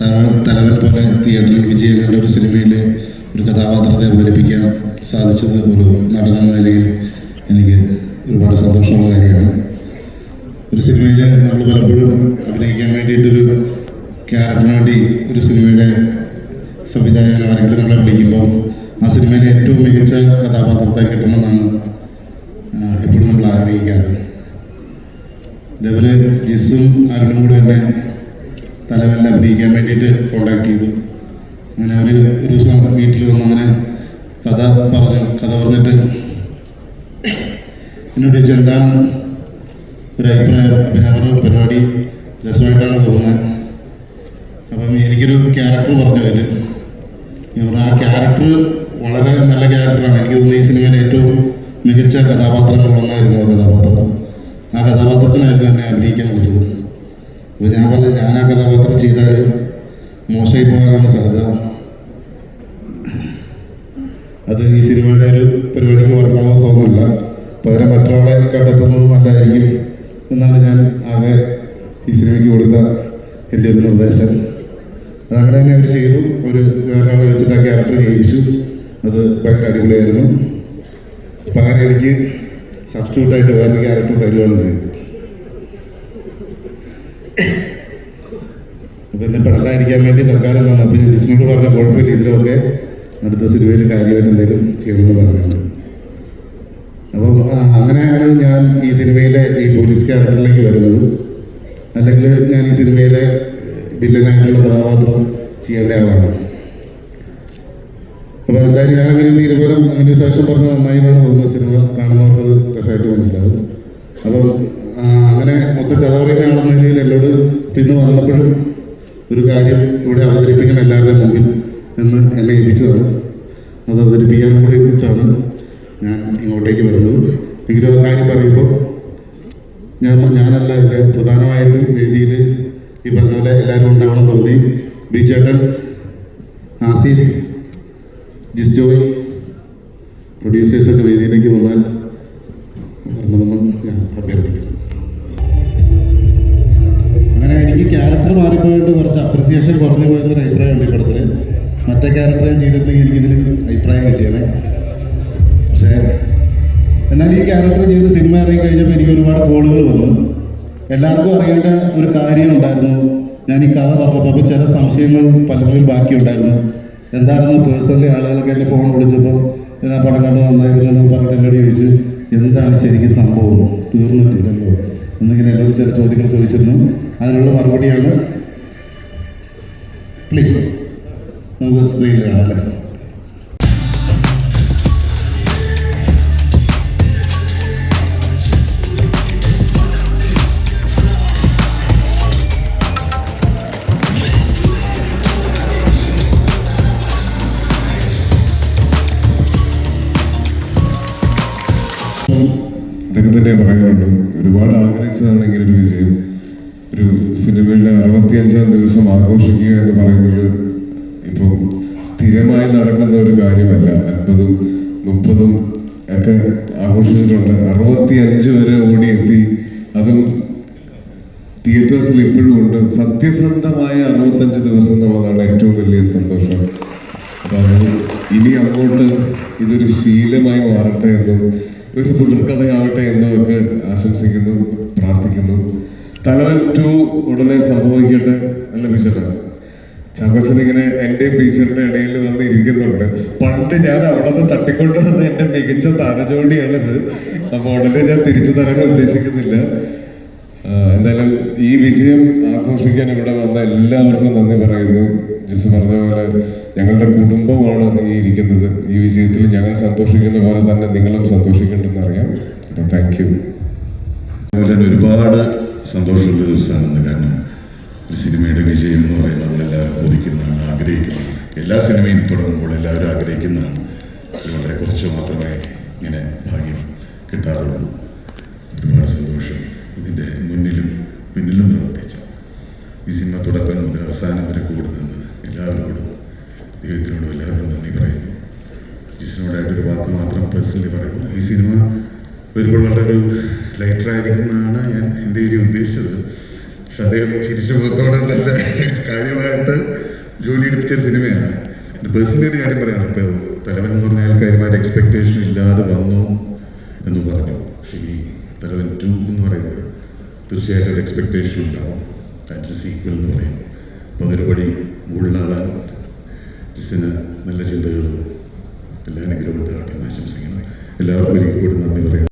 തലവൻ പോലെ തിയേറ്ററിൽ വിജയം കണ്ട ഒരു സിനിമയിൽ ഒരു കഥാപാത്രത്തെ അവതരിപ്പിക്കാൻ സാധിച്ചത് ഒരു നടനെന്ന നിലയിൽ എനിക്ക് ഒരുപാട് സന്തോഷമുള്ള കാര്യമാണ്. ഒരു സിനിമയിൽ നമ്മൾ പലപ്പോഴും അഭിനയിക്കാൻ വേണ്ടിയിട്ടൊരു ക്യാരക്ടറിന് വേണ്ടി ഒരു സിനിമയുടെ സംവിധായകൻ ആരെങ്കിലും നമ്മളെ വിളിക്കുമ്പോൾ ആ സിനിമയിലെ ഏറ്റവും മികച്ച കഥാപാത്രത്തെ കിട്ടണമെന്നാണ് എപ്പോഴും നമ്മൾ ആഗ്രഹിക്കാറ്. ഇതേപോലെ ജിസും ആരുടെ കൂടെ എന്നെ തലവല്ല അഭിനയിക്കാൻ വേണ്ടിയിട്ട് കോണ്ടാക്ട് ചെയ്തു. അങ്ങനെ അവർ ഒരു ദിവസം വീട്ടിൽ വന്ന് അങ്ങനെ കഥ പറഞ്ഞു കഥ പറഞ്ഞിട്ട് എന്നോട് ചോദിച്ചു എന്താണ് ഒരു അഭിപ്രായം ഞാൻ പരിപാടി? രസമായിട്ടാണ് തോന്നുന്നത്. അപ്പം എനിക്കൊരു ക്യാരക്ടർ പറഞ്ഞു അവർ ഞാൻ ആ ക്യാരക്ടർ വളരെ നല്ല ക്യാരക്ടറാണ് എനിക്ക് തോന്നുന്നു ഈ സിനിമയിൽ ഏറ്റവും മികച്ച കഥാപാത്രങ്ങൾ ഒന്നായിരുന്നു ആ കഥാപാത്രം. ആ കഥാപാത്രത്തിനായിരുന്നു എന്നെ അഭിനയിക്കാൻ വിളിച്ചത്. അപ്പോൾ ഞാൻ പറഞ്ഞു ഞാൻ ആ കഥാപാത്രം ചെയ്താൽ മോശമായി പോകാനാണ് സാധ്യത. അത് ഈ സിനിമയുടെ ഒരു പരിപാടിക്ക് വർക്കാണെന്ന് തോന്നുന്നില്ല. പകരം മറ്റൊരാളെ കണ്ടെത്തുന്നത് നല്ലതായിരിക്കും എന്നാണ് ഞാൻ ആകെ ഈ സിനിമയ്ക്ക് കൊടുത്ത എന്റെ ഒരു നിർദ്ദേശം. അതങ്ങനെ തന്നെ അവർ ചെയ്തു. ഒരു വേറൊരാളെ വെച്ചിട്ട് ആ ക്യാരക്ടർ ചെയ്യിച്ചു അത് ഭയങ്കര അടിപൊളിയായിരുന്നു. പകരം എനിക്ക് സബ്സ്റ്റിറ്റ്യൂട്ടായിട്ട് വേറൊരു ക്യാരക്ടർ തരുവാണ് ചെയ്തത് അപ്പം എന്നെ വേണ്ടി തൽക്കാലം തന്നെ അപ്പം ഞാൻ ജിസ്മിനോട് പറഞ്ഞ കുഴപ്പമില്ല ഇതിലൊക്കെ അടുത്ത സിനിമയിൽ കാര്യമായിട്ട് എന്തെങ്കിലും ചെയ്യണമെന്ന് പറഞ്ഞിട്ടുണ്ട്. അപ്പം അങ്ങനെയാണ് ഞാൻ ഈ സിനിമയിലെ ഈ പോലീസ് ക്യാരക്ടറിലേക്ക് വരുന്നത്. അല്ലെങ്കിൽ ഞാൻ ഈ സിനിമയിലെ വില്ലനായിട്ടുള്ള കഥാപാത്രം ചെയ്യേണ്ട ആളാണ്. അപ്പോൾ എന്തായാലും ഞാൻ അങ്ങനെ തീരുമാനം അങ്ങനെ സാക്ഷ്യം പറഞ്ഞ നന്നായി എന്നാണ് തോന്നുന്നത് സിനിമ കാണുന്നവർക്ക് രസമായിട്ട് മനസ്സിലാവും അപ്പം അങ്ങനെ മൊത്തം കഥ പറയുന്ന ആളെന്ന നിലയിൽ എന്നോട് പിന്നെ വന്നപ്പോഴും ഒരു കാര്യം ഇവിടെ അവതരിപ്പിക്കണം എല്ലാവരുടെയും മുമ്പിൽ എന്ന് എന്നെ ഏൽപ്പിച്ചതാണ്. അത് അവതരിപ്പിക്കാൻ കൂടി കുറിച്ചാണ് ഞാൻ ഇങ്ങോട്ടേക്ക് വരുന്നത്. എങ്കിലും ആ കാര്യം പറയുമ്പോൾ ഞാൻ ഞാനല്ല ഇതിൽ പ്രധാനമായിട്ടും വേദിയിൽ ഈ പറഞ്ഞ പോലെ എല്ലാവരും ഉണ്ടാവണം തോന്നി. ബിചേട്ടൻ ആസിഫ് ജിസ് ജോയ് പ്രൊഡ്യൂസേഴ്സൊക്കെ വേദിയിലേക്ക് വന്നാൽ വരണമെന്ന് ഞാൻ അഭ്യർത്ഥിക്കുന്നു. മാറിപ്പോയിട്ട് കുറച്ച് അപ്രിസിയേഷൻ കുറഞ്ഞു പോയെന്നൊരു അഭിപ്രായം ഉണ്ട് പടത്തിൽ മറ്റേ ക്യാരക്ടർ ഞാൻ ചെയ്തിട്ടുണ്ടെങ്കിൽ എനിക്കിതിൽ അഭിപ്രായം കിട്ടിയാണ് പക്ഷേ എന്നാൽ ഈ ക്യാരക്ടർ ചെയ്ത് സിനിമ ഇറങ്ങി കഴിഞ്ഞപ്പോൾ എനിക്ക് ഒരുപാട് കോളുകൾ വന്നു. എല്ലാവർക്കും അറിയേണ്ട ഒരു കാര്യം ഉണ്ടായിരുന്നു. ഞാൻ ഈ കഥ പറഞ്ഞപ്പോൾ അപ്പോൾ ചില സംശയങ്ങൾ പലപ്പോഴും ബാക്കിയുണ്ടായിരുന്നു. എന്താണെന്ന് പേഴ്സണലി ആളുകളൊക്കെ എന്നെ ഫോൺ വിളിച്ചപ്പോൾ ഞാൻ ആ പടം കണ്ട് നന്നായിരുന്നു എന്ന് പറഞ്ഞിട്ട് എന്നോട് ചോദിച്ചു എന്താണ് ശരിക്കും സംഭവം? തീർന്നിട്ടില്ലല്ലോ? എന്നിങ്ങനെ എന്നോട് ചില ചോദ്യങ്ങൾ ചോദിച്ചിരുന്നു. അതിനുള്ള മറുപടിയാണ്. പ്ലീസ് നമുക്ക് സ്ക്രീനിൽ കാണാം തന്നെ പറയാനുള്ളൂ ഒരുപാട് ആഗ്രഹിച്ചതാണ് ഇങ്ങനെ ഒരു വിജയം. ഒരു സിനിമയുടെ അറുപത്തിയഞ്ചാം ദിവസം ആഘോഷിക്കുക എന്ന് പറയുന്നത് ഇപ്പം സ്ഥിരമായി നടക്കുന്ന ഒരു കാര്യമല്ല. അൻപതും മുപ്പതും ഒക്കെ ആഘോഷിച്ചിട്ടുണ്ട്. അറുപത്തിയഞ്ച് വരെ ഓടിയെത്തി. അതും തിയേറ്റേഴ്സിൽ ഇപ്പോഴും ഉണ്ട്. സത്യസന്ധമായ അറുപത്തഞ്ച് ദിവസം എന്നുള്ളതാണ് ഏറ്റവും വലിയ സന്തോഷം. ഇനി അങ്ങോട്ട് ഇതൊരു ശീലമായി മാറട്ടെ എന്നും ഒരു തുടർക്കഥയാവട്ടെ എന്നും ഒക്കെ ആശംസിക്കുന്നു പ്രാർത്ഥിക്കുന്നു. തലവൻ ടു ഉടനെ സംഭവിക്കട്ടെ നല്ല ബിഷപ്പ് ചാക്കോച്ചൻ ഇങ്ങനെ എന്റെ ബീച്ചറിന്റെ ഇടയിൽ വന്ന് ഇരിക്കുന്നുണ്ട്. പണ്ട് ഞാൻ അവിടെ നിന്ന് തട്ടിക്കൊണ്ട് വന്ന എന്റെ മികച്ച താരജോടിയാണിത് അപ്പോൾ ഉടനെ ഞാൻ തിരിച്ചു തരാൻ ഉദ്ദേശിക്കുന്നില്ല. എന്തായാലും ഈ വിജയം ആഘോഷിക്കാൻ ഇവിടെ വന്ന എല്ലാവർക്കും നന്ദി പറയുന്നു. ജിസ് പറഞ്ഞ പോലെ ഞങ്ങളുടെ കുടുംബമാണ് ഈ ഇരിക്കുന്നത്. ഈ വിജയത്തിൽ ഞങ്ങൾ സന്തോഷിക്കുന്ന പോലെ തന്നെ നിങ്ങളും സന്തോഷിക്കേണ്ടെന്ന് അറിയാം. അപ്പം താങ്ക് യു സന്തോഷമുള്ള ദിവസമാണെന്ന് കാരണം ഒരു സിനിമയുടെ വിജയം എന്ന് പറയുന്നത് നമ്മളെല്ലാവരും കൊതിക്കുന്നതാണ് ആഗ്രഹിക്കുന്നതാണ്. എല്ലാ സിനിമയും തുടങ്ങുമ്പോൾ എല്ലാവരും ആഗ്രഹിക്കുന്നതാണ്. വളരെ കുറച്ച് മാത്രമേ ഇങ്ങനെ ഭാഗ്യം കിട്ടാറുള്ളൂ. ഒരുപാട് സന്തോഷം ഇതിന്റെ മുന്നിലും പിന്നിലും പ്രവർത്തിച്ചു ഈ സിനിമ തുടക്കം മുതൽ അവസാനം വരെ കൂടെ നിന്ന് എല്ലാവരോടും ദൈവത്തിനോടും എല്ലാവരോടും നന്ദി പറയുന്നു. ജിസിനോടായിട്ടൊരു വാക്ക് മാത്രം പേഴ്സണലി പറയുന്നു. ഈ സിനിമ വരുമ്പോൾ വളരെ ഒരു ലൈറ്ററായിരിക്കും എന്നാണ് ഞാൻ എന്റെ ഒരു ഉദ്ദേശിച്ചത്. പക്ഷെ അദ്ദേഹം ചിരിച്ച മുഖത്തോടെ നല്ല കാര്യമായിട്ട് ജോലി എടുപ്പിച്ച സിനിമയാണ്. എന്റെ പേഴ്സണലി ഒരു കാര്യം പറയാം. ഇപ്പോൾ തലവൻ എന്ന് പറഞ്ഞ ആൾക്കാരുമാർ എക്സ്പെക്ടേഷൻ ഇല്ലാതെ വന്നു എന്ന് പറഞ്ഞു. പക്ഷേ ഈ തലവൻ ടു എന്ന് പറയുന്നത് തീർച്ചയായിട്ടും ഒരു എക്സ്പെക്ടേഷൻ ഉണ്ടാവും. അതിന്റെ സീക്വൽ എന്ന് പറയും. അപ്പോൾ അതൊരുപടി മുകളിലാവാൻ ജിസിന് നല്ല ചിന്തകളും എല്ലാ അനുഗ്രഹവും എന്ന് ആശംസിക്കുന്നു. എല്ലാവർക്കും ഒരിക്കൽ കൂടി നന്ദി പറയുന്നു